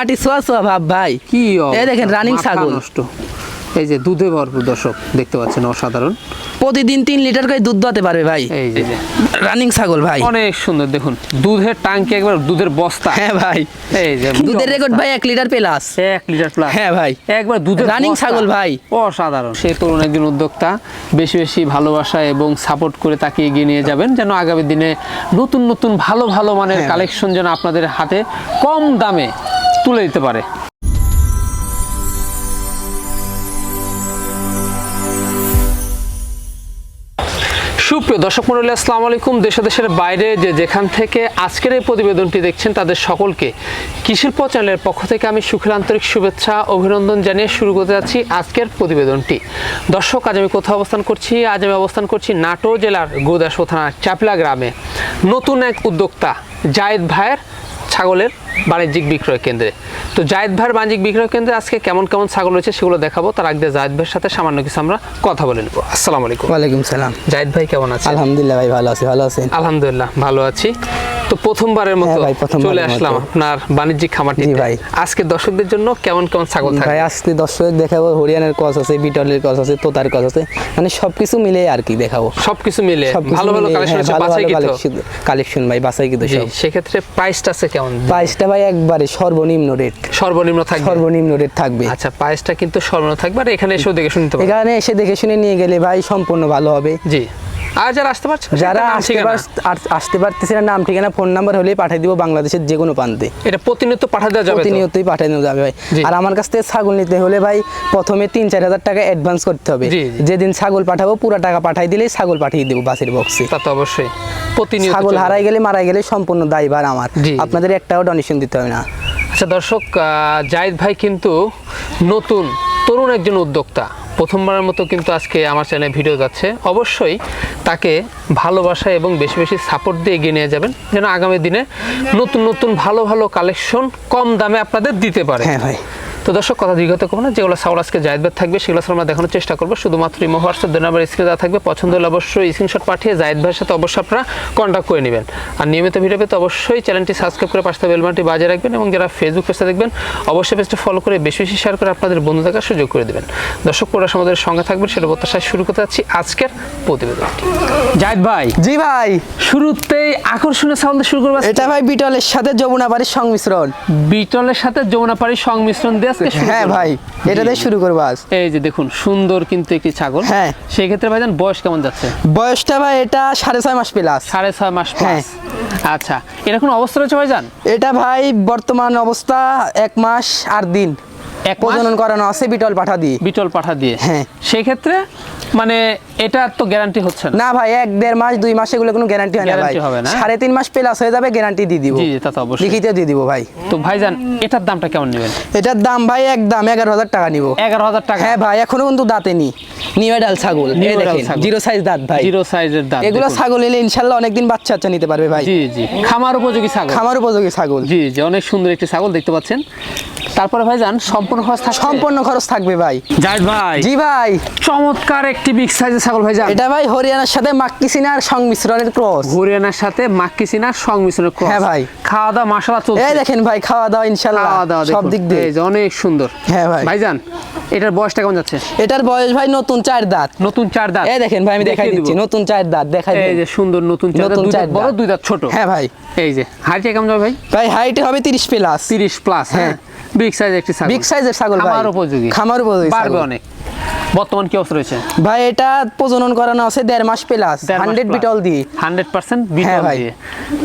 আটি সোয়া সোয়া ভাব ভাই। কি এই দেখেন রানিং ছাগল। নষ্ট। এই যে দুধে ভরপুর দর্শক দেখতে পাচ্ছেন অসাধারণ। প্রতিদিন তিন লিটার করে দুধ দতে পারবে ভাই। এই যে। রানিং ছাগল ভাই। অনেক সুন্দর দেখুন দুধের টাঙ্কি একবার দুধের বস্তা। হ্যাঁ ভাই। এই যে দুধের রেকর্ড ভাই এক লিটার প্লাস এক লিটার প্লাস হ্যাঁ ভাই। একবার দুধের বস্তা। ছাগল ভাই। অসাধারণ। সে তরুণ একজন উদ্যোক্তা। বেশি বেশি ভালোবাসা এবং সাপোর্ট করে তাকে এগিয়ে নিয়ে যাবেন যেন আগামী দিনে নতুন নতুন ভালো ভালো মানের হ্যাঁ। কালেকশন যেন আপনাদের হাতে কম দামে তুলে দিতে পারে। সুপ্রিয় দর্শক মন্ডলী আসসালামু আলাইকুম। দেশ দেশের বাইরে যে যেখান থেকে আজকের এই প্রতিবেদনটি দেখছেন, তাদের সকলকে কৃষিল্প চ্যানেলের পক্ষ থেকে আমি সুখের আন্তরিক শুভেচ্ছা, অভিনন্দন জানিয়ে শুরু করতে যাচ্ছি আজকের প্রতিবেদনটি। দর্শক, আজ আমি কোথাও অবস্থান করছি? আজ আমি অবস্থান করছি নাটোর জেলার গুরুদাসপুর থানার চাপলা গ্রামে। নতুন এক উদ্যোক্তা, জায়েদ ভাইয়ের ছাগলের বাণিজ্যিক বিক্রয় কেন্দ্রে। তো জায়েদ ভাইয়ের বাণিজ্যিক বিক্রয় কেন্দ্রে আজকে কেমন কেমন ছাগল রয়েছে সেগুলো দেখাবো। তার আগে জায়েদ ভাইয়ের সাথে সামান্য কিছু আমরা কথা বলে নেব। আসসালামু আলাইকুম। ওয়ালাইকুম সালাম। জায়েদ ভাই কেমন আছে আলহামদুলিল্লাহ ভাই ভালো আছি ভালো আছেন? আলহামদুলিল্লাহ ভালো আছি। তো প্রথমবারের মতো হ্যাঁ ভাই, প্রথমবারের চলে আসলাম আপনার বাণিজ্যিক খামারটি ভাই। আজকে দর্শকদের জন্য কেমন কেমন ছাগল ভাই আজকে দর্শক দেখাবো হরিয়ানার কস আছে বিটলের কস আছে তোতার কস আছে মানে সবকিছু মিলে আর কি দেখাবো। সবকিছু মিলে ভালো ভালো কালেকশন হ্যাঁ, আছে বাছাই ভালো কিন্তু কালেকশন ভাই বাসাই কিন্তু সেক্ষেত্রে প্রাইসটা আছে কেমন? প্রাইসটা ভাই একবারে সর্বনিম্ন রেট সর্বনিম্ন থাকবে? সর্বনিম্ন রেট থাকবে। আচ্ছা পায়েসটা কিন্তু সর্বনিম্ন থাকবে আর এখানে এসে দেখে শুনতে পারবে। এখানে এসে দেখে শুনে নিয়ে গেলে ভাই সম্পূর্ণ ভালো হবে। জি। আর যারা আসতে পারছে যারা আসতে পার আসতে পারতেছে না নাম ঠিকানা ফোন নাম্বার হলেই পাঠিয়ে দিব বাংলাদেশের যে কোনো প্রান্তে। এটা প্রতিনিয়ত যাবে প্রতিনিয়তই যাবে ভাই। আর আমার কাছ থেকে ছাগল নিতে হলে ভাই প্রথমে তিন চার হাজার টাকা অ্যাডভান্স করতে হবে। যেদিন ছাগল পাঠাবো পুরো টাকা পাঠাই দিলেই ছাগল পাঠিয়ে দেবো বাসের বক্সে তা তো অবশ্যই। প্রতিনিয়ত ছাগল হারাই গেলে মারা গেলে সম্পূর্ণ দায়ভার আমার। আপনাদের একটাও ডোনেশন দিতে হবে না। আচ্ছা দর্শক জাহিদ ভাই কিন্তু নতুন তরুণ একজন উদ্যোক্তা। প্রথমবারের মতো কিন্তু আজকে আমার চ্যানেলে ভিডিও যাচ্ছে। অবশ্যই তাকে ভালোবাসা এবং বেশি বেশি সাপোর্ট দিয়ে এগিয়ে নিয়ে যাবেন, যেন আগামী দিনে নতুন নতুন ভালো ভালো কালেকশন কম দামে আপনাদের দিতে পারে। হ্যাঁ ভাই। তো দর্শক কথা দীর্ঘত করব না যেগুলো সাউল আজকে জায়দ ভাই থাকবে সেগুলো আমরা দেখানোর চেষ্টা করব। শুধুমাত্র ইমো হোয়াটসঅ্যাপ দুই নাম্বার স্ক্রিনে দেওয়া থাকবে পছন্দ হলে অবশ্যই স্ক্রিনশট পাঠিয়ে জায়দ ভাইয়ের সাথে অবশ্যই আপনারা কন্ট্যাক্ট করে নেবেন। আর নিয়মিত ভিডিও পেতে অবশ্যই চ্যানেলটি সাবস্ক্রাইব করে পাশে বেলবানটি বাজিয়ে রাখবেন এবং যারা ফেসবুক পেজটা দেখবেন অবশ্যই পেজটা ফলো করে বেশি বেশি শেয়ার করে আপনাদের বন্ধু থাকার সুযোগ করে দেবেন। দর্শক পুরো আমাদের সঙ্গে থাকবেন সেটা প্রত্যাশায় শুরু করতে যাচ্ছি আজকের প্রতিবেদনটি। জায়দ ভাই জি ভাই। শুরুতেই আকর্ষণীয় সাউন্ড শুরু করব এটা ভাই বিটলের সাথে যমুনা বাড়ির সংমিশ্রণ। বিটলের সাথে যমুনাপাড়ির সংমিশ্রণ দিয়ে হ্যাঁ ভাই এটা দিয়ে শুরু করব আজ। এই যে দেখুন সুন্দর কিন্তু একটি ছাগল। হ্যাঁ। সেই ক্ষেত্রে ভাইজান বয়স কেমন যাচ্ছে? বয়সটা ভাই এটা সাড়ে ছয় মাস প্লাস। সাড়ে ছয় মাস হ্যাঁ। আচ্ছা এরকম অবস্থা রয়েছে ভাইজান? এটা ভাই বর্তমান অবস্থা এক মাস আট দিন। এক প্রজনন করানো আছে বিটল পাঠা দিয়ে। বিটল পাঠা দিয়ে? হ্যাঁ। সেই ক্ষেত্রে মানে এটা তো গ্যারান্টি হচ্ছে না। না ভাই এক দেড় মাস দুই মাস এগুলো কোনো গ্যারান্টি হয় না ভাই। হবে না? সাড়ে তিন মাস প্লাস হয়ে যাবে গ্যারান্টি দিয়ে দিব। জি তা তো অবশ্যই। লিখিত দিয়ে দিব ভাই। তো ভাইজান এটার দামটা কেমন নেবেন? এটার দাম ভাই একদম এগারো হাজার টাকা নিব। এগারো হাজার টাকা? হ্যাঁ ভাই এখনও কিন্তু দাঁতে নি নিউডাল ছাগল এই দেখেন জিরো সাইজ দাঁত ভাই। জিরো সাইজের দাম এগুলো ছাগল এলে ইনশাল্লাহ অনেকদিন বাচ্চা বাচ্চা নিতে পারবে ভাই। জি জি। খামার উপযোগী ছাগল। খামার উপযোগী ছাগল। জি জি অনেক সুন্দর একটি ছাগল দেখতে পাচ্ছেন। তারপরে ভাই যান সম্পূর্ণ খরচ থাকছে সম্পূর্ণ খরচ থাকবে ভাই। জাহিদ ভাই। জি ভাই। চমৎকার একটি বিগ সাইজের ছাগল ভাইজান। এটা ভাই হরিয়ানার সাথে মাক্কিসিনার সংমিশ্রণের ক্রস হরিয়ানার সাথে মাক্কি সিনার সংমিশ্রণের cross। হ্যাঁ ভাই। খাওয়া দাওয়া মশলা চলছে। এই দেখেন ভাই খাওয়া দাওয়া ইনশাল্লাহ খাওয়া দাওয়া সব দিক দিয়ে। এই অনেক সুন্দর। হ্যাঁ ভাই। ভাইজান এটার বয়সটা কেমন যাচ্ছে? এটার বয়স ভাই নতুন চার দাঁত। নতুন চার দাঁত। এই দেখেন ভাই আমি দেখাই দিচ্ছি। নতুন চার দাঁত দেখাই এই যে সুন্দর নতুন চার দাঁত। নতুন দুই দাঁত বড়। দুই দাঁত ছোট। হ্যাঁ ভাই। এই যে হাইটটা কেমন যাবে ভাই? ভাই হাইট হবে তিরিশ প্লাস তিরিশ প্লাস হ্যাঁ। বিগ সাইজ একটি ছাগল। বিগ সাইজের ছাগল খামার উপযোগী। খামার উপযোগী পারবে অনেক। বর্তমান কি অবস্থা রয়েছে? ভাই এটা প্রজনন করানো আছে দেড় মাস প্লাস হান্ড্রেড বিটল দিয়ে। হান্ড্রেড পার্সেন্ট হ্যাঁ বিটল দিয়ে।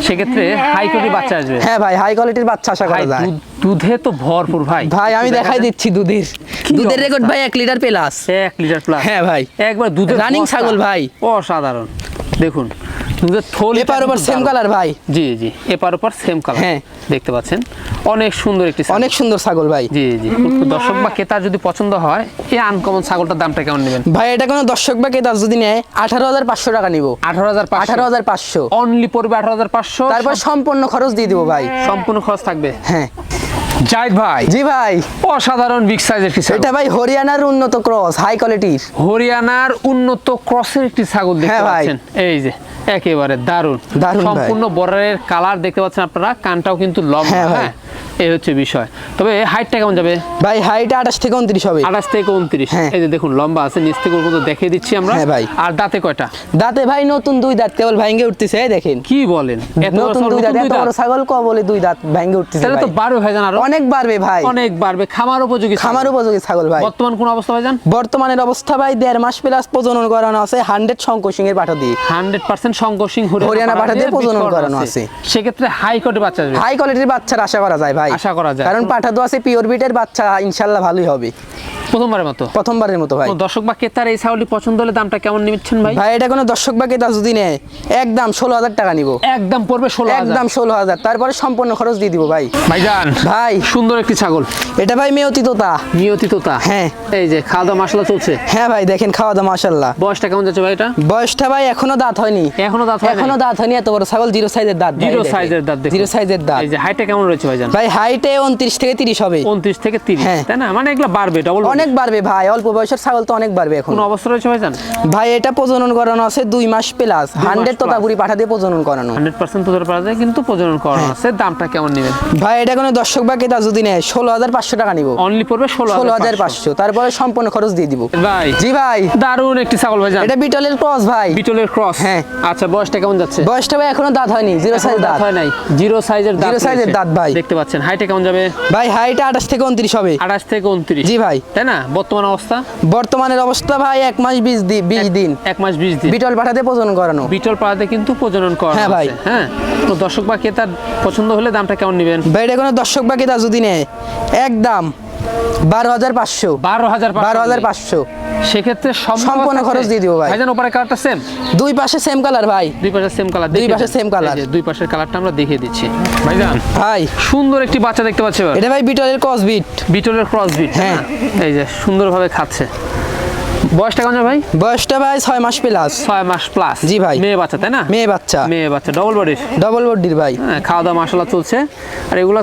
সেক্ষেত্রে হাই কোয়ালিটি বাচ্চা আসবে। হ্যাঁ ভাই হাই কোয়ালিটির বাচ্চা আশা করা যায়। দুধে তো ভরপুর ভাই। ভাই আমি দেখাই দিচ্ছি দুধের। দুধের রেকর্ড ভাই এক লিটার প্লাস এক লিটার প্লাস হ্যাঁ ভাই। একবার দুধের বস্তা। ছাগল ভাই। অসাধারণ। দেখুন এপার ওপার সেম কালার ভাই। জি জি এপার ওপার সেম কালার হ্যাঁ। দেখতে পাচ্ছেন। অনেক সুন্দর একটি অনেক সুন্দর ছাগল ভাই। জি জি। দর্শক বা যদি পছন্দ হয় এই আনকমন ছাগলটার দামটা কেমন নেবেন? ভাই এটা কোনো দর্শক বা যদি নেয় আঠারো হাজার পাঁচশো টাকা নিব। আঠারো হাজার আঠারো হাজার পাঁচশো। অনলি পড়বে আঠারো হাজার পাঁচশো। তারপর সম্পূর্ণ খরচ দিয়ে দিব ভাই। সম্পূর্ণ খরচ থাকবে? হ্যাঁ। জাহিদ ভাই। জি ভাই। অসাধারণ বিগ সাইজের একটি ছাগল। এটা ভাই হরিয়ানার উন্নত ক্রস হাই কোয়ালিটির হরিয়ানার উন্নত ক্রসের একটি ছাগল দেখতে হ্যাঁ। পাচ্ছেন। এই যে একেবারে দারুণ দারুণ। সম্পূর্ণ বর্ডারের কালার দেখতে পাচ্ছেন আপনারা কানটাও কিন্তু লম্বা হ্যাঁ? এই হচ্ছে বিষয়। তবে হাইটটা কেমন যাবে? ভাই হাইট আঠাশ থেকে উনত্রিশ হবে। আঠাশ থেকে উনত্রিশ। হ্যাঁ। এই যে দেখুন লম্বা আছে নিচ থেকে পর্যন্ত দেখিয়ে দিচ্ছি আমরা। হ্যাঁ ভাই। আর দাঁতে কয়টা? দাঁতে ভাই নতুন দুই দাঁত কেবল ভাঙ্গে উঠতেছে এই দেখেন। কি বলেন? এত নতুন দুই দাঁত এত বড় ছাগল ক বলে দুই দাঁত ভাঙ্গে উঠতেছে তাহলে তো ভাই। বারো ভাইজান আরও। অনেক বাড়বে ভাই। অনেক বাড়বে। খামার উপযোগী ছাগল। খামার উপযোগী ছাগল ভাই। বর্তমান কোন অবস্থা ভাইজান বর্তমানের অবস্থা ভাই দেড় মাস প্লাস প্রজনন করানো আছে হান্ড্রেড শঙ্কর এর পাঠা দিয়ে। হান্ড্রেড পার্সেন্ট শঙ্কর সিং হরিয়ানা পাঠা দিয়ে প্রজনন করানো আছে। সেক্ষেত্রে হাই কোর্টে বাচ্চা হাই কোয়ালিটির বাচ্চার আশা করা যায় ভাই। আশা করা যায়। কারণ পাঠা পিওর বিটের বাচ্চা ইনশাল্লাহ ভালোই হবে। প্রথমবারের মতো? প্রথমবারের মতো ভাই। দর্শক বা ক্রেতার এই ছাগলটি পছন্দ হলে দামটা কেমন নিচ্ছেন ভাই? ভাই এটা কোনো দর্শক বা যদি নেয় একদম ষোলো হাজার টাকা নিব। একদম পড়বে ষোলো একদম ষোলো হাজার। তারপরে সম্পূর্ণ খরচ দিয়ে দিব ভাই। ভাইজান ভাই। সুন্দর একটি ছাগল। এটা ভাই মেয়তি তোতা। নিয়তি তোতা? হ্যাঁ। এই যে খাওয়া দাওয়া মশলা চলছে? হ্যাঁ ভাই দেখেন খাওয়া দাওয়া মাসাল্লাহ বয়সটা কেমন যাচ্ছে ভাই এটা? বয়সটা ভাই এখনও দাঁত হয়নি। এখনও দাঁত এখনও দাঁত হয়নি এত বড় ছাগল জিরো সাইজের দাঁত। জিরো সাইজের দাঁত। জিরো সাইজের দাঁত। এই যে হাইটটা কেমন রয়েছে ভাইজান? ভাই হাইটে উনত্রিশ থেকে তিরিশ হবে। উনত্রিশ থেকে তিরিশ হ্যাঁ। তাই না? মানে এগুলো বাড়বে ডবল অনেক বাড়বে। ভাই অল্প বয়সের ছাগল তো অনেক বাড়বে এখন। কোন অবস্থা রয়েছে ভাইজান? ভাই এটা প্রজনন করানো আছে দুই মাস প্লাস হান্ড্রেড plus। তোতাপুরি পাঠা দিয়ে প্রজনন করানো। হান্ড্রেড পার্সেন্ট তোদের পাওয়া যায় কিন্তু প্রজনন করা হ্যাঁ। আছে। দামটা কেমন নেবেন? ভাই এটা কোনো দর্শক বা কেতা যদি নেয় ষোলো হাজার পাঁচশো টাকা নিব। অনলি পড়বে ষোলো ষোলো হাজার পাঁচশো। তারপরে সম্পূর্ণ খরচ দিয়ে দিব। ভাই জি ভাই। দারুণ একটি ছাগল ভাইজান। এটা বিটলের ক্রস ভাই। বিটলের ক্রস হ্যাঁ। আচ্ছা বয়সটা কেমন যাচ্ছে? বয়সটা ভাই এখনও দাঁত হয়নি জিরো সাইজ দাঁত হয় নাই। জিরো সাইজের দাঁত size এর দাঁত ভাই। দেখতে পাচ্ছেন হাইটে কেমন যাবে? ভাই হাইট আঠাশ থেকে উনত্রিশ হবে। আঠাশ থেকে উনত্রিশ। জি ভাই। তাই না? বর্তমান অবস্থা? বর্তমানের অবস্থা ভাই এক মাস বিশ দিন বিশ দিন। এক মাস বিশ দিন। বিটল পাঠাতে প্রজনন করানো। বিটল পাড়াতে কিন্তু প্রজনন করা হ্যাঁ ভাই। হ্যাঁ? তো দর্শক বা ক্রেতার পছন্দ হলে দামটা কেমন নেবেন? ভাই এটা কোনো দর্শক বা কেতা যদি নেয় একদম। বারো হাজার পাঁচশো। বারো হাজার বারো হাজার পাঁচশো। সেক্ষেত্রে সম্পূর্ণ খরচ দিয়ে দিব ভাই। ভাইজান ওপারে কালারটা সেম দুই পাশে সেম কালার ভাই। দুই পাশে সেম কালার দুই পাশে same colour। দুই পাশের কালারটা আমরা দেখিয়ে দিচ্ছি। ভাইজান ভাই। সুন্দর একটি বাচ্চা দেখতে পাচ্ছি এটা ভাই বিটলের ক্রস বিট বিটলের ক্রস বিট হ্যাঁ। এই যে সুন্দরভাবে খাচ্ছে। বয়সটা কেমন ভাই? বয়সটা ভাই ছয় মাস প্লাস ছয় মাস প্লাস জি ভাই। মেয়ে বাচ্চা তাই না? মেয়ে বাচ্চা। মেয়ে বাচ্চা ডবল বডির ডবল বডির ভাই। হ্যাঁ খাওয়া দাওয়া মশলা চলছে। আর এগুলো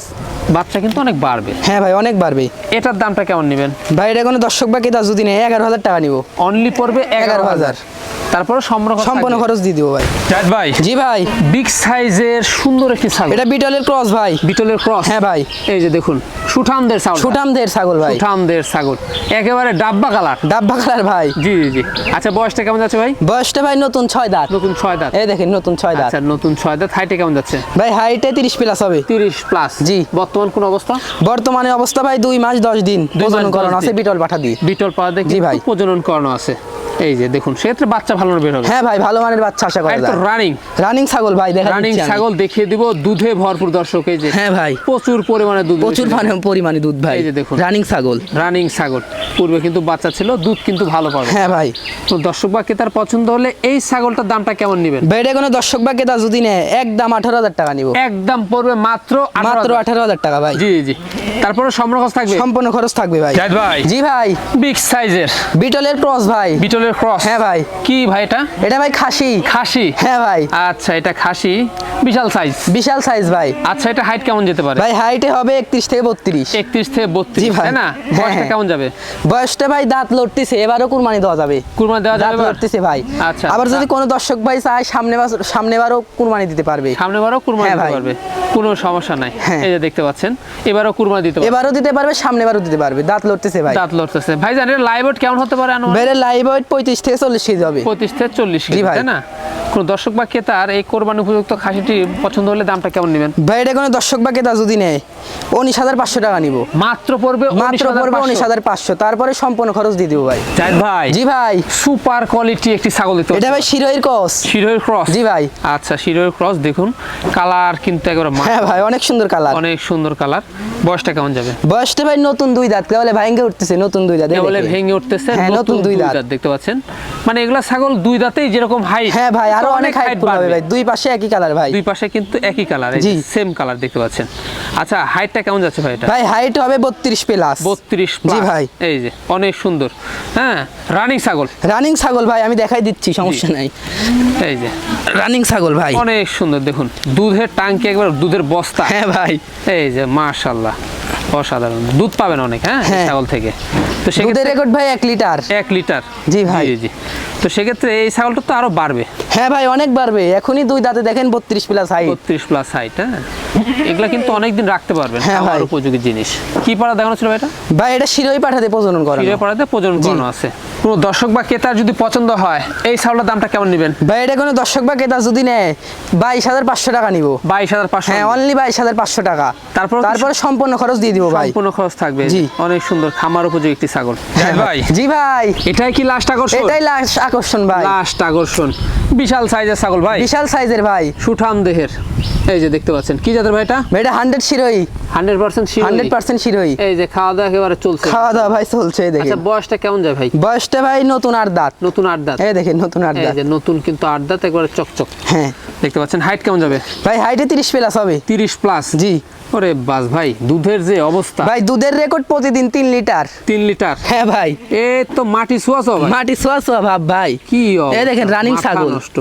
বাচ্চা কিন্তু অনেক বাড়বে। হ্যাঁ ভাই অনেক বাড়বে। এটার দামটা কেমন নেবেন? ভাই এটা কোনো দর্শক বা কেতা যদি নেয় এগারো হাজার টাকা নিব। অনলি পড়বে এগারো হাজার। তারপরে সম্পূর্ণ সম্পূর্ণ খরচ দিয়ে দিব ভাই। ভাই। জি ভাই। বিগ সাইজের সুন্দর একটি ছাগল। এটা বিটলের ক্রস ভাই। বিটলের ক্রস হ্যাঁ ভাই। এই যে দেখুন সুঠামদের ছাগল সুঠামদের ছাগল ভাই। সুঠামদের ছাগল। একেবারে ডাব্বা কালার ডাব্বা কালার ভাই। জি জি জি। আচ্ছা বয়সটা কেমন যাচ্ছে ভাই? বয়সটা ভাই নতুন ছয় দাঁত। নতুন ছয় দাঁত। এই দেখেন নতুন ছয় দাঁত। আচ্ছা নতুন ছয় দাঁত। হাইটে কেমন যাচ্ছে? ভাই হাইটে তিরিশ প্লাস হবে। তিরিশ প্লাস জি। বর্তমান কোন অবস্থা? বর্তমানে অবস্থা ভাই দুই মাস দশ দিন প্রজনন করানো আছে বিটল পাঠা দিয়ে। বিটল পাওয়া দেখে জি ভাই। প্রজনন করানো আছে। এই যে দেখুন সেক্ষেত্রে বাচ্চা ভালো বের হবে। হ্যাঁ ভাই ভালো মানের বাচ্চা আশা করা যায়। রানিং রানিং ছাগল ভাই দেখা রানিং ছাগল দেখিয়ে দিব দুধে ভরপুর দর্শক এই যে হ্যাঁ ভাই। প্রচুর পরিমাণে দুধ প্রচুর পরিমাণে দুধ ভাই। এই যে দেখুন। রানিং ছাগল। রানিং ছাগল। পূর্বে কিন্তু বাচ্চা ছিল দুধ কিন্তু ভালো পাবে। হ্যাঁ ভাই। তো দর্শক বা ক্রেতার পছন্দ হলে এই ছাগলটার দামটা কেমন নেবেন? এটা কোনো দর্শক বা কেতা যদি নেয় একদম আঠারো হাজার টাকা নিব। একদম পড়বে মাত্র মাত্র আঠারো হাজার টাকা ভাই। জি জি তারপরে সম্রকস থাকবে? সম্পূর্ণ খরচ থাকবে ভাই। জাহিদ ভাই। জি ভাই। বিগ সাইজের বিটলের ক্রস ভাই। বিটলের ক্রস হ্যাঁ ভাই। কি ভাই এটা? এটা ভাই খাসি। খাসি? হ্যাঁ ভাই। আচ্ছা এটা খাসি। বিশাল সাইজ বিশাল সাইজ ভাই। আচ্ছা এটা হাইট কেমন যেতে পারে? ভাই হাইটে হবে একত্রিশ থেকে বত্রিশ। একত্রিশ থেকে বত্রিশ জি ভাই। তাই না? বয়সটা হ্যাঁ। কেমন যাবে? বয়সটা ভাই দাঁত লড়তেছে এবারও কুরবানি দেওয়া যাবে। কুরবানি দেওয়া যাবে করতেছে ভাই। আচ্ছা আবার যদি কোনো দর্শক ভাই চায় সামনে সামনে বারও কুরবানি দিতে পারবে। সামনে বারও কুরবানি হ্যাঁ দিতে। পারবে। কোনো সমস্যা নাই। হ্যাঁ। এই যে দেখতে পাচ্ছেন এবারও কুরবানি দিতে পারবে। এবারও দিতে পারবে সামনে বারও দিতে পারবে। দাঁত লড়তেছে ভাই। দাঁত লড়তেছে। ভাই জানেন লাইভ ওয়েট কেমন হতে পারে আনুমানিক? লাইভ ওয়েট পঁয়ত্রিশ থেকে চল্লিশ কেজি হবে। পঁচিশ থেকে চল্লিশ কেজি ভাই। তাই না? কোন দর্শক বা ক্রেতার এই কোরবানি উপযুক্ত খাসিটি পছন্দ হলে দামটা কেমন নেবেন? ভাই এটা কোনো দর্শক বা কেতা যদি নেয় উনিশ হাজার পাঁচশো টাকা নিব। মাত্র পড়বে মাত্র পড়বে উনিশ হাজার পাঁচশো। তারপরে সম্পূর্ণ খরচ দিয়ে দিব ভাই। জাহিদ ভাই জি ভাই। সুপার কোয়ালিটি একটি ছাগল দিতে এটা ভাই শিরোহির কস শিরোয়ের ক্রস? জি ভাই। আচ্ছা শিরোয়ের ক্রস দেখুন। কালার কিন্তু একেবারে হ্যাঁ ভাই অনেক সুন্দর কালার। অনেক সুন্দর কালার। বয়সটা কেমন যাবে? বয়সটা ভাই নতুন দুই দাঁত। কেবলে ভাইঙ্গে উঠতেছে নতুন দুই দাঁত। বলে ভেঙে উঠতেছে হ্যাঁ, নতুন দুই দাঁত। দেখতে পাচ্ছেন। মানে এগুলা ছাগল দুই দাঁতেই যেরকম হাইট হ্যাঁ ভাই আরও অনেক হাইট হবে ভাই। দুই পাশে একই কালার ভাই। দুই পাশে কিন্তু একই কালার জি। সেম কালার দেখতে পাচ্ছেন। আচ্ছা হাইটটা কেমন যাচ্ছে ভাই এটা? ভাই হাইট হবে বত্রিশ প্লাস বত্রিশ জি ভাই। এই যে অনেক সুন্দর। হ্যাঁ রানিং ছাগল। রানিং ছাগল ভাই আমি দেখাই দিচ্ছি সমস্যা নাই। এই যে। রানিং ছাগল ভাই। অনেক সুন্দর দেখুন। দুধের টাঙ্কি একবার দুধের বস্তা। হ্যাঁ ভাই। এই যে মাশাল্লাহ অসাধারণ। দুধ পাবেন অনেক হ্যাঁ হ্যাঁ। ছাগল থেকে। তো সেক্ষেত্রে রেকর্ড ভাই এক লিটার। এক লিটার। জি ভাই। জি তো সেক্ষেত্রে এই ছাগলটা তো আরও বাড়বে। হ্যাঁ ভাই অনেক বাড়বে। এখনই দুই দাঁতে দেখেন বত্রিশ প্লাস হাইট বত্রিশ প্লাস হাইট হ্যাঁ? এগুলা কিন্তু অনেকদিন রাখতে পারবেন হ্যাঁ ভাই। উপযোগী জিনিস। কি পাড়া দেখানো ছিল এটা? ভাই এটা শিরোই পাঠাতে প্রজনন করে শিরোই পাঠাতে প্রজনন করানো আছে। কোনো দর্শক বা ক্রেতার যদি পছন্দ হয় এই ছাগলের দামটা কেমন নেবেন? ভাই এটা কোনো দর্শক বা ক্রেতা যদি নেয় বাইশ হাজার পাঁচশো টাকা নিবো। বাইশ হাজার পাঁচশো হ্যাঁ অনলি বাইশ হাজার পাঁচশো টাকা। তারপর তারপরে সম্পূর্ণ খরচ দিয়ে দিব ভাই। সম্পূর্ণ খরচ থাকবে। জি। অনেক সুন্দর খামার উপযোগী একটি ছাগল। হ্যাঁ ভাই। জি ভাই। এটাই কি লাস্ট আকর্ষণ? এটাই লাস্ট আকর্ষণ ভাই। লাস্ট আকর্ষণ। বিশাল সাইজের ছাগল ভাই। বিশাল সাইজের ভাই। সুঠাম দেহের। এই যে দেখতে পাচ্ছেন। কি জাতের ভাই এটা? এটা hundred Sirohi. Hundred percent hundred percent Sirohi. এই যে খাওয়া দাওয়া একেবারে চলছে। খাওয়া দাওয়া ভাই চলছে এই আচ্ছা বয়সটা কেমন যায় ভাই? ভাই নতুন আর দাঁত। নতুন আট দাঁত। এই দেখেন নতুন আর দাঁত। নতুন কিন্তু আট দাঁত একবারে চকচক। হ্যাঁ। দেখতে পাচ্ছেন হাইট কেমন যাবে? ভাই হাইটে তিরিশ প্লাস হবে। তিরিশ প্লাস জি। ওরে বাস ভাই দুধের যে অবস্থা। ভাই দুধের রেকর্ড প্রতিদিন তিন লিটার। তিন লিটার? হ্যাঁ ভাই। এ তো মাটি ছোঁয়া ভাই। মাটি সোয়া সোয়া ভাব ভাই। কি এই দেখেন রানিং ছাগল। নষ্ট।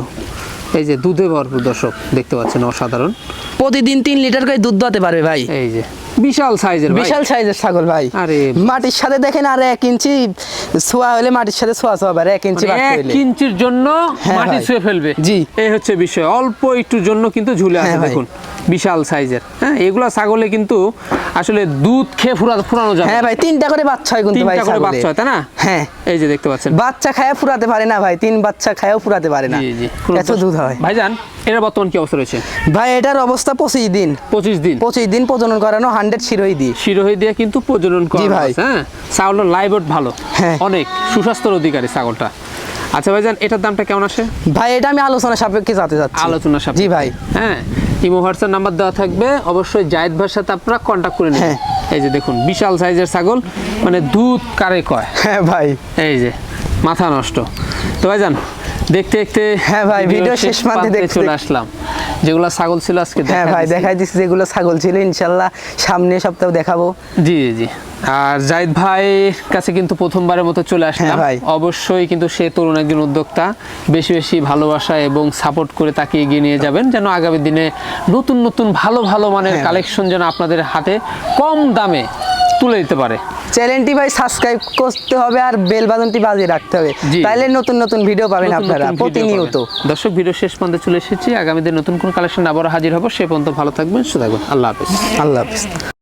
এই যে দুধে ভরপুর দর্শক দেখতে পাচ্ছেন অসাধারণ। প্রতিদিন তিন লিটার করে দুধ দতে পারবে ভাই। এই যে। বিশাল সাইজের বিশাল সাইজের ছাগল ভাই। আরে মাটির সাথে দেখেন আর এক ইঞ্চি ছোয়া হলে মাটির সাথে ছোয়া ছোয়া পারে এক ইঞ্চি মানে এক ইঞ্চির জন্য হ্যাঁ মাটি। ছুঁয়ে ফেলবে। জি। এই হচ্ছে বিষয়। অল্প একটুর জন্য কিন্তু ঝুলে আছে হ্যাঁ। দেখুন। বিশাল সাইজের। হ্যাঁ এগুলা ছাগলে কিন্তু আসলে দুধ খেয়ে ফুরা ফুরানো যাবে। হ্যাঁ ভাই তিনটা করে বাচ্চা হয় কিন্তু ভাই তিনটা করে বাচ্চা হয় তাই না? হ্যাঁ। এই যে দেখতে পাচ্ছেন। বাচ্চা খায়া ফুরাতে পারে না ভাই তিন বাচ্চা খায়াও ফুরাতে পারে না। জি জি এত দুধ হয়। ভাইজান এটা বর্তমান কি অবস্থা রয়েছে? ভাই এটার অবস্থা পঁচিশ দিন। পঁচিশ দিন? পঁচিশ দিন প্রজনন করানো হান্ড্রেড শিরোই দিই শিরোহী দিয়ে কিন্তু প্রজনন করা ভাই। হ্যাঁ? ছাগলের লাইভট ভালো। হ্যাঁ। অনেক সুস্বাস্থ্যের অধিকারী ছাগলটা। আচ্ছা ভাইজান এটার দামটা কেমন আসে? ভাই এটা আমি আলোচনা সাপেক্ষে যাতে যাচ্ছি আলোচনা সাপেক্ষে। জি ভাই। হ্যাঁ ইমো হোয়াটসঅ্যাপ নাম্বার দেওয়া থাকবে। অবশ্যই জায়েদ ভাইয়ের সাথে আপনারা কন্ট্যাক্ট করে নেবেন। হ্যাঁ। এই যে দেখুন বিশাল সাইজের ছাগল মানে দুধ কারে কয়? হ্যাঁ ভাই। এই যে মাথা নষ্ট। তো ভাই ভাইজান দেখতে দেখতে হ্যাঁ ভাই, ভিডিও শেষ প্রান্তে দেখতে চলে আসলাম। যেগুলো ছাগল ছিল আজকে হ্যাঁ ভাই দেখাই দিচ্ছি যেগুলো ছাগল ছিল ইনশাল্লাহ সামনে সপ্তাহে দেখাবো। জি জি, জি। আর জাহিদ ভাই কাছে কিন্তু প্রথমবারের মতো চলে আসলাম। হ্যাঁ অবশ্যই কিন্তু সে তরুণ একজন উদ্যোক্তা। বেশি বেশি ভালোবাসা এবং সাপোর্ট করে তাকে এগিয়ে নিয়ে যাবেন যেন আগামী দিনে নতুন নতুন ভালো ভালো মানের হ্যাঁ। কালেকশন যেন আপনাদের হাতে কম দামে তুলে দিতে পারে। চ্যানেলটি ভাই সাবস্ক্রাইব করতে হবে আর বেল বাটনটি বাজিয়ে রাখতে হবে। জি। তাইলে নতুন নতুন ভিডিও পাবেন আপনারা প্রতিনিয়ত। দর্শক ভিডিও শেষ পর্যন্ত চলে এসেছি। আগামী দিন নতুন কোন কালেকশন আবার হাজির হব। সে পর্যন্ত ভালো থাকবেন সুস্থ থাকবেন। আল্লাহ হাফিজ। আল্লাহ হাফিজ।